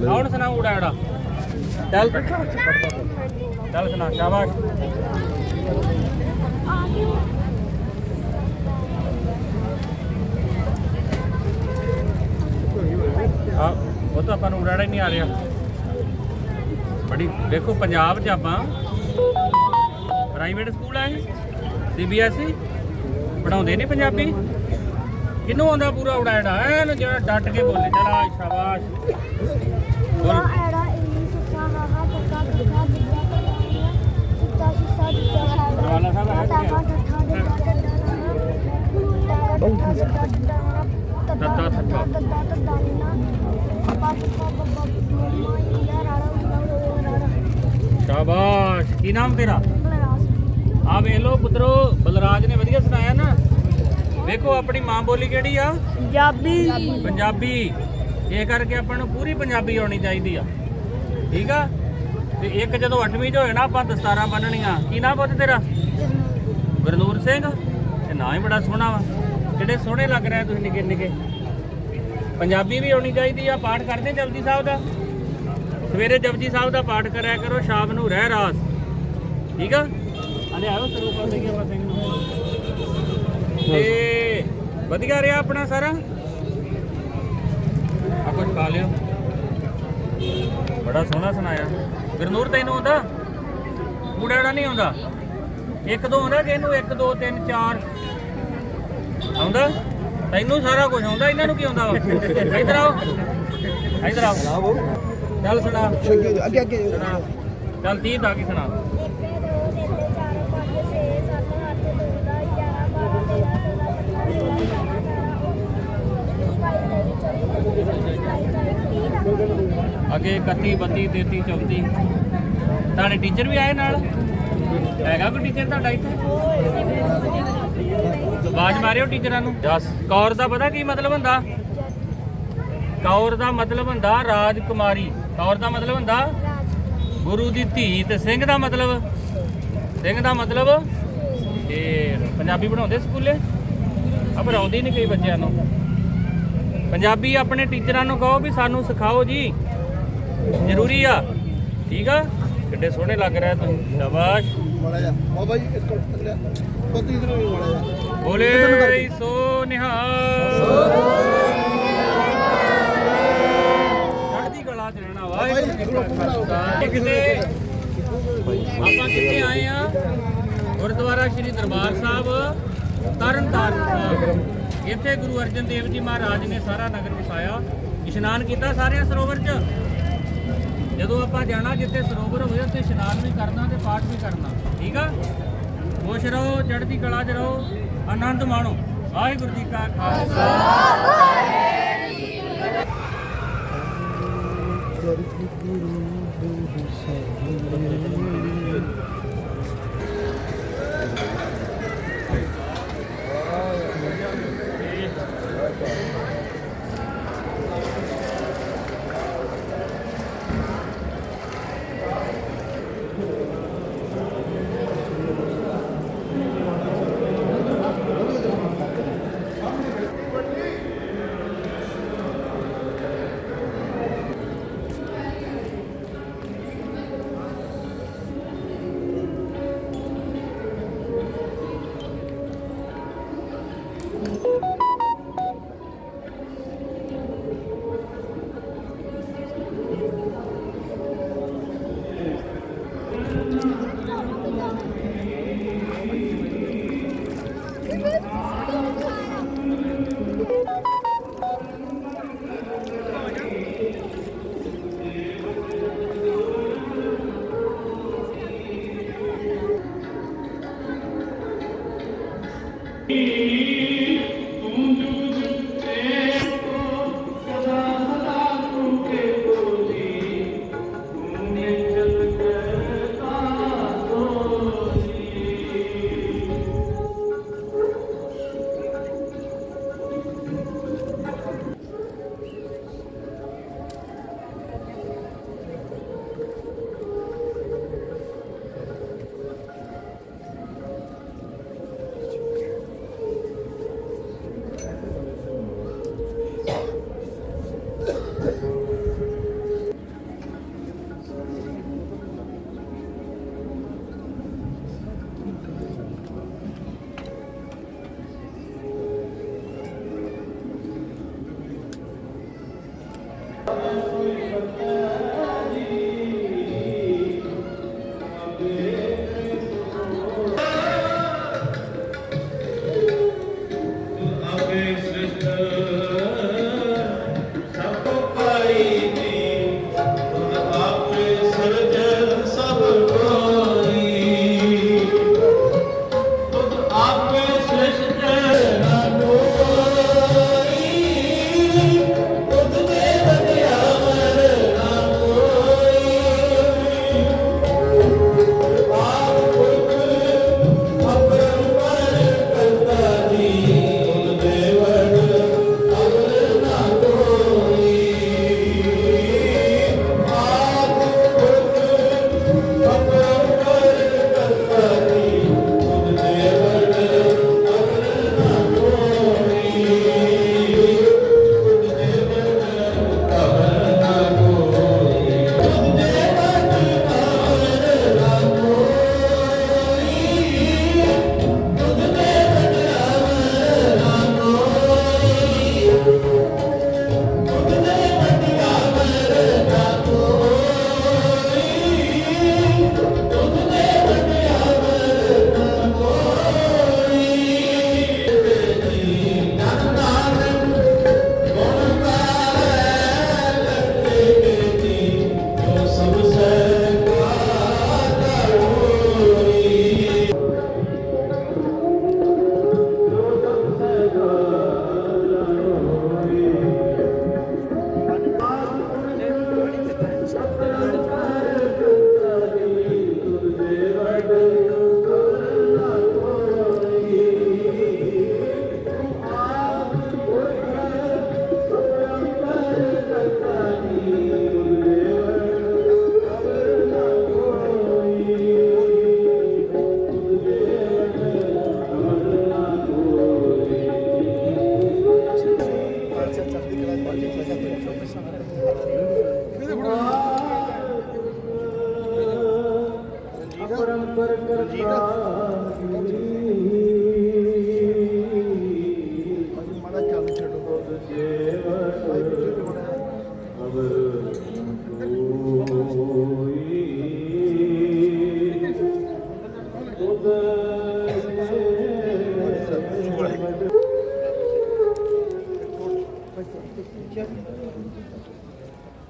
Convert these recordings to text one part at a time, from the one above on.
ਪਤ ਚੱਲੇ ਕੌਣ ਸੁਣਾਉ ਉੜਾ ਉੜਾ ਚੱਲ ਚੱਲ ਸੁਣਾ, ਸ਼ਾਬਾਸ਼। ਉਹ ਤਾਂ ਆਪਾਂ ਨੂੰ ਉਡਾੜਾ ਹੀ ਨਹੀਂ ਆ ਰਿਹਾ। ਬੜੀ, ਦੇਖੋ ਪੰਜਾਬ 'ਚ ਆਪਾਂ ਪ੍ਰਾਈਵੇਟ ਸਕੂਲ ਆ ਇਹ। ਸੀਬੀਐਸਈ ਪੜਾਉਂਦੇ ਨਹੀਂ ਪੰਜਾਬੀ। ਕਿਹਨੂੰ ਆਉਂਦਾ ਪੂਰਾ ਉਡਾੜਾ ਐਨ ਜਿਹੜਾ ਡੱਟ ਕੇ ਬੋਲੇ, ਚਲਾ ਸ਼ਾਬਾਸ਼। ਬੋਲ ਐੜਾ ਟੱਕਾ ਟੱਕਾ ਦਿੱਤਾ ਸਿੱਸਾ ਦਿੱਤਾ ਦਿੱਤਾ ਤੱਤਾ। ਤੱਤਾ ਤੱਤਾ ਮੰਮਾ ਸ਼ਾਬਾਸ਼ ਕੀ ਨਾਮ ਤੇਰਾ ਆ ਵੇਖ ਲੋ ਪੁੱਤਰੋ ਬਲਰਾਜ ਨੇ ਵਧੀਆ ਸੁਣਾਇਆ ਨਾ ਵੇਖੋ ਆਪਣੀ ਮਾਂ ਬੋਲੀ ਕਿਹੜੀ ਆ ਪੰਜਾਬੀ ਪੰਜਾਬੀ ਇਹ ਕਰਕੇ ਆਪਾਂ ਨੂੰ ਪੂਰੀ ਪੰਜਾਬੀ ਆਉਣੀ ਚਾਹੀਦੀ ਆ। ਠੀਕ ਆ? ਤੇ ਇੱਕ ਜਦੋਂ 8ਵੀਂ ਚ ਹੋਏ ਨਾ ਆਪਾਂ ਦਸਤਾਰਾਂ ਬੰਨਣੀਆਂ। ਕੀ ਨਾਮ ਪੁੱਤ ਤੇਰਾ? ਗੁਰਨੂਰ ਸਿੰਘ। ਤੇ ਨਾਂ ਹੀ ਬੜਾ ਸੋਹਣਾ ਵਾ। ਜਿਹੜੇ ਸੋਹਣੇ ਲੱਗ ਰਹੇ ਤੁਸੀਂ ਨਿੱਕੇ ਨਿੱਕੇ? ਪੰਜਾਬੀ ਵੀ ਆਉਣੀ ਚਾਹੀਦੀ ਆ। ਪਾਠ ਕਰਦੇ ਜਪਜੀ ਸਾਹਿਬ ਦਾ? ਸਵੇਰੇ ਜਪਜੀ ਸਾਹਿਬ ਦਾ ਪਾਠ ਕਰਿਆ ਕਰੋ, ਸ਼ਾਮ ਨੂੰ ਰਹਿ ਰਾਸ। ਠੀਕ ਆ? ਹਲੇ ਆਓ ਸਰੂਪ ਦੇ ਕੇ ਸਿੰਘ ਤੇ ਵਧੀਆ ਰਿਹਾ ਆਪਣਾ ਸਾਰਾ? ਕੁਝ ਖਾ ਲਿਓ ਬੜਾ ਸੋਹਣਾ ਸੁਣਾਇਆ ਗੁਰਨੂਰ ਤੈਨੂੰ ਆਉਂਦਾ ਕੂੜਾੜਾ ਨਹੀਂ ਆਉਂਦਾ ਇੱਕ ਦੋ ਆਉਂਦਾ ਕਿ ਇਹਨੂੰ 1 2 3 4 ਆਉਂਦਾ ਤੈਨੂੰ ਸਾਰਾ ਕੁਝ ਆਉਂਦਾ ਇਹਨਾਂ ਨੂੰ ਕੀ ਆਉਂਦਾ ਇੱਧਰ ਆਓ ਇੱਧਰ ਆਓ ਚੱਲ ਸੁਣਾ ਅੱਗੇ ਅੱਗੇ ਸੁਣਾ ਚੱਲ 30 ਤੱਕ ਹੀ ਸੁਣਾ ਅੱਗੇ 31 32 33 34 ਤੁਹਾਡੇ ਟੀਚਰ ਵੀ ਆਏ ਨਾਲ? ਹੈਗਾ ਕੋਈ ਟੀਚਰ ਤੁਹਾਡਾ ਇੱਥੇ? ਆਵਾਜ਼ ਮਾਰਿਓ ਟੀਚਰਾਂ ਨੂੰ। ਜਸ ਕੌਰ ਦਾ ਪਤਾ ਕੀ ਮਤਲਬ ਹੁੰਦਾ? ਕੌਰ ਦਾ ਮਤਲਬ ਹੁੰਦਾ ਰਾਜਕੁਮਾਰੀ। ਕੌਰ ਦਾ ਮਤਲਬ ਹੁੰਦਾ ਗੁਰੂ ਦੀ ਧੀ। ਤੇ ਸਿੰਘ ਦਾ ਮਤਲਬ? ਸਿੰਘ ਦਾ ਮਤਲਬ ਇਹ ਪੰਜਾਬੀ ਪੜਾਉਂਦੇ ਸਕੂਲੇ? ਆ ਪੜਾਉਂਦੇ ਨਹੀਂ ਕਈ ਬੱਚਿਆਂ ਨੂੰ। ਪੰਜਾਬੀ ਆਪਣੇ ਟੀਚਰਾਂ ਨੂੰ ਕਹੋ ਵੀ ਸਾਨੂੰ ਸਿਖਾਓ ਜੀ। ਜ਼ਰੂਰੀ ਆ। ਠੀਕ ਆ? ਕਿੱਡੇ ਸੋਹਣੇ ਲੱਗ ਰਿਹਾ ਤੁਸੀਂ ਸ਼ਾਬਾਸ਼। ਮਾੜਾ ਜਾ ਇਸ ਕੋਲ ਪਤੀ ਇਧਰ ਵੀ ਮਾੜਾ ਜਾ ਬੋਲੇ। ਸੋ ਨਿਹਾਲ। ਚੜ੍ਹਦੀ ਕਲਾ ਚ ਰਹਿਣਾ ਵਾਹਿਗੁਰੂ ਜੀ ਕਾ ਖਾਲਸਾ। ਕਿਤੇ ਆਪਾਂ ਕਿੱਥੇ ਆਏ ਆ? ਗੁਰਦੁਆਰਾ ਸ੍ਰੀ ਦਰਬਾਰ ਸਾਹਿਬ ਤਰਨਤਾਰਨ ਸਾਹਿਬ। ਇੱਥੇ ਗੁਰੂ ਅਰਜਨ ਦੇਵ ਜੀ ਮਹਾਰਾਜ ਨੇ ਸਾਰਾ ਨਗਰ ਵਸਾਇਆ, ਇਸ਼ਨਾਨ ਕੀਤਾ ਸਾਰੇ ਸਰੋਵਰ 'ਚ। ਜਦੋਂ ਆਪਾਂ ਜਾਣਾ ਜਿੱਥੇ ਸਰੋਵਰ ਹੋਵੇ ਉੱਥੇ ਇਸ਼ਨਾਨ ਵੀ ਕਰਨਾ ਤੇ ਪਾਠ ਵੀ ਕਰਨਾ, ਠੀਕ ਆ? ਖੁਸ਼ ਰਹੋ, ਚੜ੍ਹਦੀ ਕਲਾ 'ਚ ਰਹੋ, ਆਨੰਦ ਮਾਣੋ। ਵਾਹਿਗੁਰੂ ਜੀ ਕਾ ਖਾਲਸਾ। ਜੀ ਕੀ ਫਤਿਹ।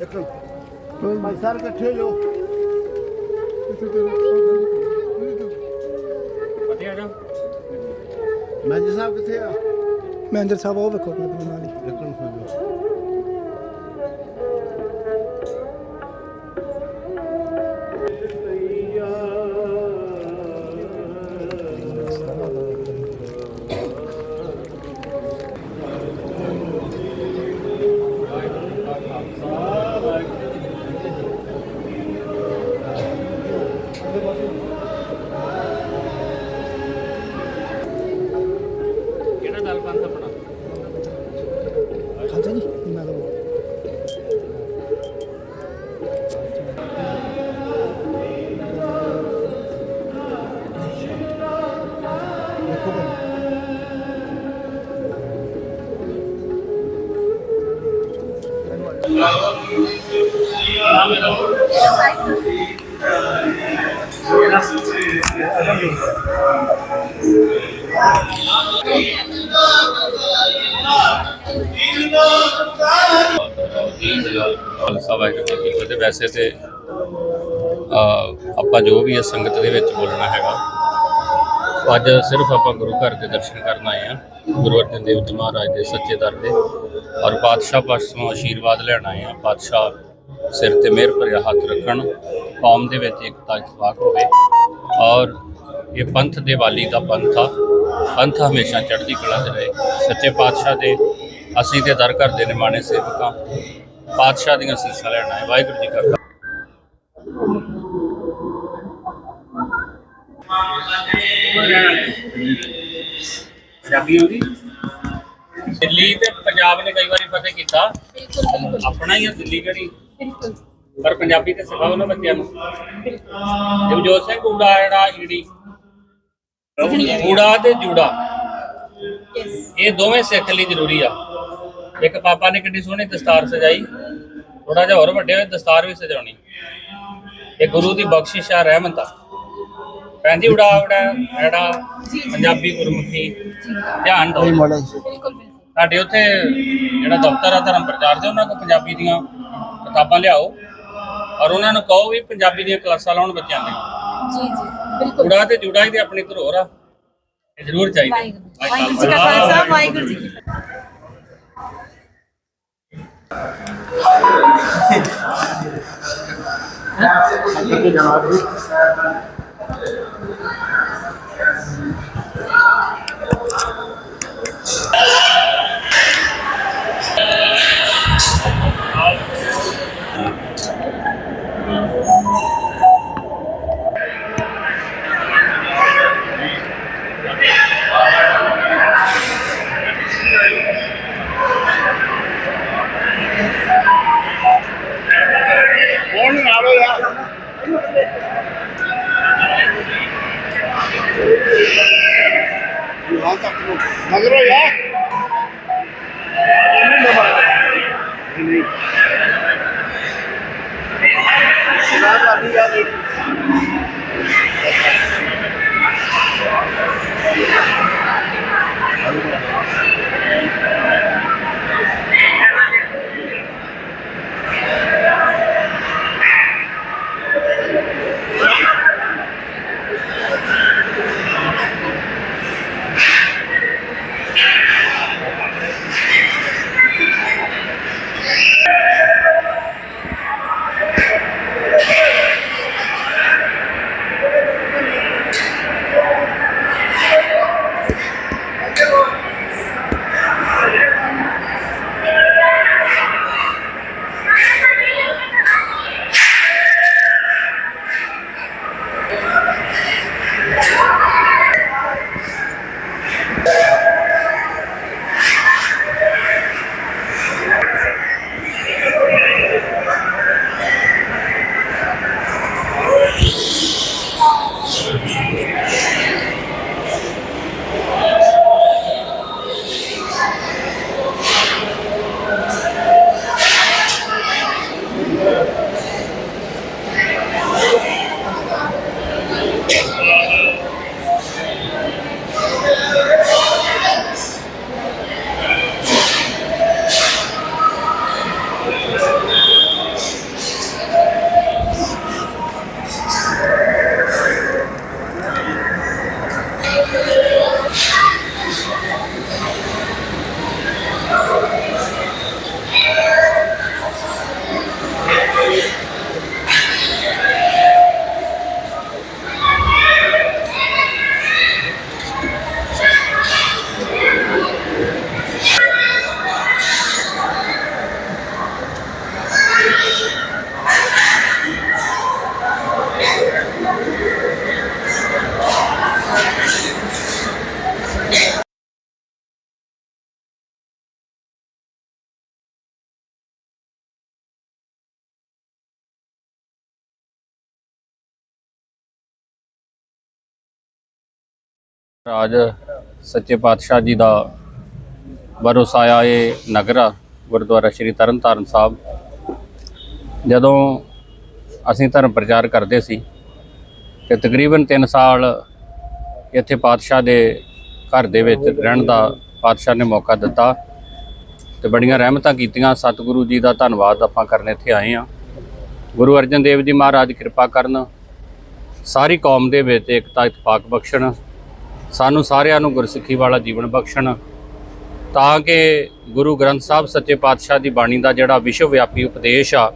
ਇੱਕ ਭਾਈ ਸਰ ਇਕੱਠੇ ਜੋ ਫਤਿਹ ਆ ਮੈਨੇਜਰ ਸਾਹਿਬ ਕਿੱਥੇ ਆ? ਮੈਨੇਜਰ ਸਾਹਿਬ ਉਹ ਵੇਖੋ ਆਪਣੇ ਨਾਲ ਹੀ। ਦੇਖਣ ਫਿਰ ਖਾਲਸਾ ਵਾਹਿਗੁਰੂ ਜੀ ਕੀ ਫਤਿਹ ਵੈਸੇ ਤੇ ਅਹ, ਆਪਾਂ ਜੋ ਵੀ ਹੈ ਸੰਗਤ ਦੇ ਵਿੱਚ ਬੋਲਣਾ ਹੈਗਾ ਅੱਜ ਸਿਰਫ ਆਪਾਂ ਗੁਰੂ ਘਰ ਦੇ ਦਰਸ਼ਨ ਕਰਨ ਆਏ ਆ ਗੁਰੂ ਅਰਜਨ ਦੇਵ ਜੀ ਮਹਾਰਾਜ ਦੇ ਸੱਚੇ ਦਰ ਦੇ ਔਰ ਪਾਤਸ਼ਾਹ ਪਾਸੋਂ ਆਸ਼ੀਰਵਾਦ ਲੈਣ ਆਏ ਆ ਪਾਤਸ਼ਾਹ ਸਿਰ ਤੇ ਮਿਹਰ ਭਰਿਆ ਹੱਥ ਰੱਖਣ, ਕੌਮ ਦੇ ਵਿੱਚ ਇਕਤਾ ਇਤਫਾਕ ਹੋਵੇ ਔਰ ਇਹ ਪੰਥ ਦੀਵਾਲੀ ਦਾ ਪੰਥ ਆ। ਪੰਥ ਹਮੇਸ਼ਾ ਚੜ੍ਹਦੀ ਕਲਾ 'ਚ ਰਹੇ। ਸੱਚੇ ਪਾਤਸ਼ਾਹ ਦੇ ਅਸੀਂ ਤੇ ਦਰ ਘਰ ਦੇ ਨਿਮਾਣੇ ਸੇਵਕਾਂ, ਪਾਤਸ਼ਾਹ ਦੀਆਂ ਸੀਸਾਂ ਲੈਣ ਆਏ। ਵਾਹਿਗੁਰੂ ਜੀ ਕਾ ਪੰਜਾਬੀ ਆਉਂਦੀ ਦਿੱਲੀ ਤੇ ਪੰਜਾਬ ਨੇ ਕਈ ਵਾਰੀ ਫਤਿਹ ਕੀਤਾ। ਆਪਣਾ ਹੀ ਆ ਦਿੱਲੀ ਕਿਹੜੀ? ਪਰ ਪੰਜਾਬੀ ਤੇ ਸਿਖਾਓ ਨਾ ਬੱਚਿਆਂ ਨੂੰ। ਜਗਜੋਤ ਸਿੰਘ ਊੜਾ ਜਿਹੜਾ ਈੜੀ ਊੜਾ ਤੇ ਜੂੜਾ। ਇਹ ਦੋਵੇਂ ਸਿੱਖ ਲਈ ਜ਼ਰੂਰੀ ਆ। ਇੱਕ ਪਾਪਾ ਨੇ ਕਿੰਨੀ ਸੋਹਣੀ ਦਸਤਾਰ ਸਜਾਈ। ਥੋੜਾ ਜਿਹਾ ਹੋਰ ਵੱਡੇ ਹੋਏ ਦਸਤਾਰ ਵੀ ਸਜਾਉਣੀ। ਇਹ ਗੁਰੂ ਦੀ ਬਖਸ਼ਿਸ਼ ਆ ਰਹਿਮਤ ਆ। ਪੈਂਦੀ ਉਡਾ ਉਡਾ ਐੜਾ ਪੰਜਾਬੀ ਗੁਰਮੁਖੀ ਧਿਆਨ ਦਿਓ। ਸਾਡੇ ਉੱਥੇ ਜਿਹੜਾ ਦਫ਼ਤਰ ਆ ਧਰਮ ਪ੍ਰਚਾਰ ਦੇ ਉਹਨਾਂ ਕੋਲ ਪੰਜਾਬੀ ਦੀਆਂ ਕਿਤਾਬਾਂ ਲਿਆਓ ਔਰ ਉਹਨਾਂ ਨੂੰ ਕਹੋ ਵੀ ਪੰਜਾਬੀ ਦੀਆਂ ਕਲਾਸਾਂ ਲਾਉਣ ਬੱਚਿਆਂ ਦੀਆਂ ਜੀ ਜੀ ਬਿਲਕੁਲ। ਉਡਾ ਤੇ ਜੁੜਾ ਹੀ ਤੇ ਆਪਣੀ ਧਰੋਹਰ ਆ। ਇਹ ਜ਼ਰੂਰ ਚਾਹੀਦਾ। ਵਾਹਿਗੁਰੂ। ਜੀ ਕਾ ਖਾਲਸਾ ਵਾਹਿਗੁਰੂ ਜੀ ਕੀ ਫਤਿਹ। Thank you. ਨਹੀਂ ਨਾ ਕਰਨੀ ਯਾਰ ਰਾਜ ਸੱਚੇ ਪਾਤਸ਼ਾਹ ਜੀ ਦਾ ਵਰਸਾਇਆ ਇਹ ਨਗਰ ਆ, ਗੁਰਦੁਆਰਾ ਸ਼੍ਰੀ ਤਰਨਤਾਰਨ ਸਾਹਿਬ। ਜਦੋਂ ਅਸੀਂ ਧਰਮ ਪ੍ਰਚਾਰ ਕਰਦੇ ਸੀ ਤੇ ਤਕਰੀਬਨ 3 ਸਾਲ ਇੱਥੇ ਪਾਤਸ਼ਾਹ ਦੇ ਘਰ ਦੇ ਵਿੱਚ ਰਹਿਣ ਦਾ ਪਾਤਸ਼ਾਹ ਨੇ ਮੌਕਾ ਦਿੱਤਾ ਤੇ ਬੜੀਆਂ ਰਹਿਮਤਾਂ ਕੀਤੀਆਂ। ਸਤਿਗੁਰੂ ਜੀ ਦਾ ਧੰਨਵਾਦ ਆਪਾਂ ਕਰਨ ਇੱਥੇ ਆਏ ਆ ਗੁਰੂ ਅਰਜਨ ਦੇਵ ਜੀ ਮਹਾਰਾਜ ਕਿਰਪਾ ਕਰਨ ਸਾਰੀ ਕੌਮ ਦੇ ਵਿੱਚ ਇਕਤਾ ਇਤਫਾਕ ਬਖਸ਼ਣ ਸਾਨੂੰ ਸਾਰਿਆਂ ਨੂੰ ਗੁਰਸਿੱਖੀ ਵਾਲਾ ਜੀਵਨ ਬਖਸ਼ਣ ਤਾਂ ਕਿ ਗੁਰੂ ਗ੍ਰੰਥ ਸਾਹਿਬ ਸੱਚੇ ਪਾਤਸ਼ਾਹ ਦੀ ਬਾਣੀ ਦਾ ਜਿਹੜਾ ਵਿਸ਼ਵ ਵਿਆਪੀ ਉਪਦੇਸ਼ ਆ,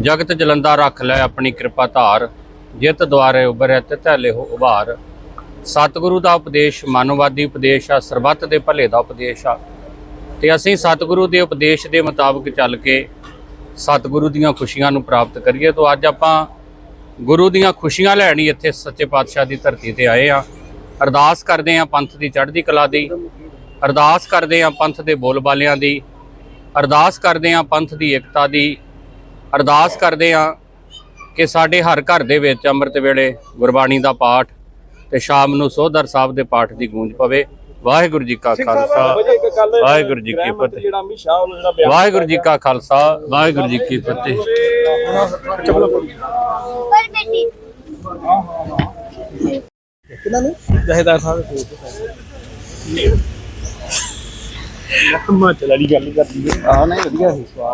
ਜਗਤ ਜਲੰਦਾ ਰੱਖ ਲੈ ਆਪਣੀ ਕਿਰਪਾ ਧਾਰ, ਜਿਤ ਦੁਆਰੇ ਉਬਰੈ ਤਿਤਲੇ ਹੋ ਉਭਾਰ। ਸਤਿਗੁਰੂ ਦਾ ਉਪਦੇਸ਼ ਮਾਨਵਵਾਦੀ ਉਪਦੇਸ਼ ਆ, ਸਰਬੱਤ ਦੇ ਭਲੇ ਦਾ ਉਪਦੇਸ਼ ਆ। ਤੇ ਅਸੀਂ ਸਤਿਗੁਰੂ ਦੇ ਉਪਦੇਸ਼ ਦੇ ਮੁਤਾਬਕ ਚੱਲ ਕੇ ਸਤਿਗੁਰੂ ਦੀਆਂ ਖੁਸ਼ੀਆਂ ਨੂੰ ਪ੍ਰਾਪਤ ਕਰੀਏ। ਤੋਂ ਅੱਜ ਆਪਾਂ ਗੁਰੂ ਦੀਆਂ ਖੁਸ਼ੀਆਂ ਲੈਣੀ ਇੱਥੇ ਸੱਚੇ ਪਾਤਸ਼ਾਹ ਦੀ ਧਰਤੀ ਤੇ ਆਏ ਆ। ਅਰਦਾਸ ਕਰਦੇ ਆ ਪੰਥ ਦੀ ਚੜ੍ਹਦੀ ਕਲਾ ਦੀ। ਅਰਦਾਸ ਕਰਦੇ ਆ ਪੰਥ ਦੇ ਬੋਲਬਾਲਿਆਂ ਦੀ। ਅਰਦਾਸ ਕਰਦੇ ਆ ਪੰਥ ਦੀ ਏਕਤਾ ਦੀ। ਅਰਦਾਸ ਕਰਦੇ ਆ ਕਿ ਸਾਡੇ ਹਰ ਘਰ ਦੇ ਵਿੱਚ ਅੰਮ੍ਰਿਤ ਵੇਲੇ ਗੁਰਬਾਣੀ ਦਾ ਪਾਠ ਤੇ ਸ਼ਾਮ ਨੂੰ ਸੋਧਰ ਸਾਹਿਬ ਦੇ ਪਾਠ ਦੀ ਗੂੰਜ ਪਵੇ। ਵਾਹਿਗੁਰੂ ਜੀ ਕਾ ਖਾਲਸਾ। ਵਾਹਿਗੁਰੂ ਜੀ ਕੀ ਫਤਿਹ। ਵਾਹਿਗੁਰੂ ਜੀ ਕਾ ਖਾਲਸਾ ਵਾਹਿਗੁਰੂ ਜੀ ਕੀ ਫਤਿਹ। ਕਿਹਨਾਂ ਨੂੰ? ਜਹੇਦਾਰ ਸਾਹਿਬ ਦੇ ਕੋਲ। ਹਿਮਾਚਲ ਵਾਲੀ ਗੱਲ ਕਰਦੀ ਆ ਨਹੀਂ ਵਧੀਆ ਸੀ। ਸਵਾਦ